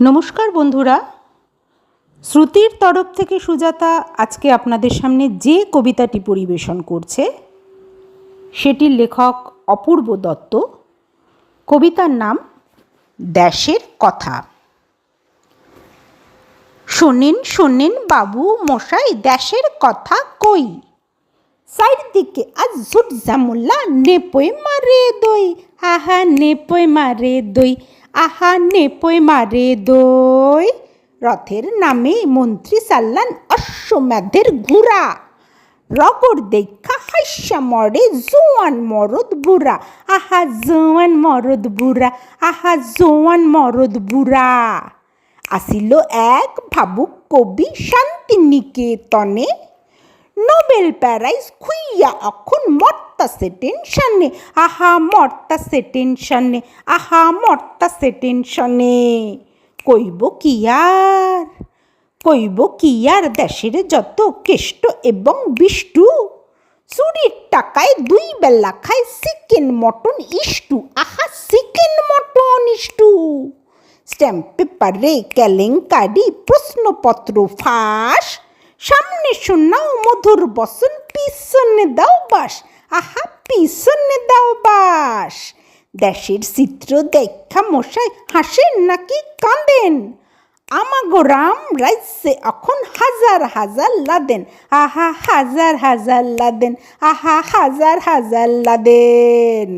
নমস্কার বন্ধুরা। শ্রুতির তরফ থেকে সুজাতা আজকে আপনাদের সামনে যে কবিতাটি পরিবেশন করছে, সেটির লেখক অপূর্ব দত্ত। কবিতার নাম দেশের কথা শোনেন শোনেন বাবু মশাই দেশের কথা কই? চারিদিকে আজ ঝুট ঝামুল্লা নেপই মারে দই আহা নেপই মারে দই। আহা নেপই মারে দই রথের নামে মন্ত্রী চাল্লান অশ্বমেধের ঘুরা। রগর দেখা হাস্যা মরে, জোয়ান মরদ বুড়া। আহা জোয়ান মরদ বুড়া, আহা জোয়ান মরদ বুড়া। আসিল এক ভাবুক কবি শান্তিনিকেতনে। নোবেল প্যারাইজ খুইয়া মর্তাসে টেনশনে। আহা মর্তাসে টেনশনে। আহা মর্তাসে টেনশনে। কইব কি আর? কইব কি আর দেশের যত কেষ্ট এবং বিষ্টু? চুরির টাকায় দুই বেলা খায় চিকেন মটন ইষ্টু। আহা, চিকেন মটন ইষ্টু। স্ট্যাম্প পেপারে কেলেঙ্কারি প্রশ্নপত্র ফাঁস। সামনে শোনাও মধুর বসন, পিছনে দাও বাস আহা, পিছনে দাও বাস দেশের চিত্র দেখা মশাই হাসেন নাকি কাঁদেন? আমাগো রাম রাইসে এখন হাজার হাজার লাদেন। আহা, হাজার হাজার লাদেন। আহা, হাজার হাজার লাদেন।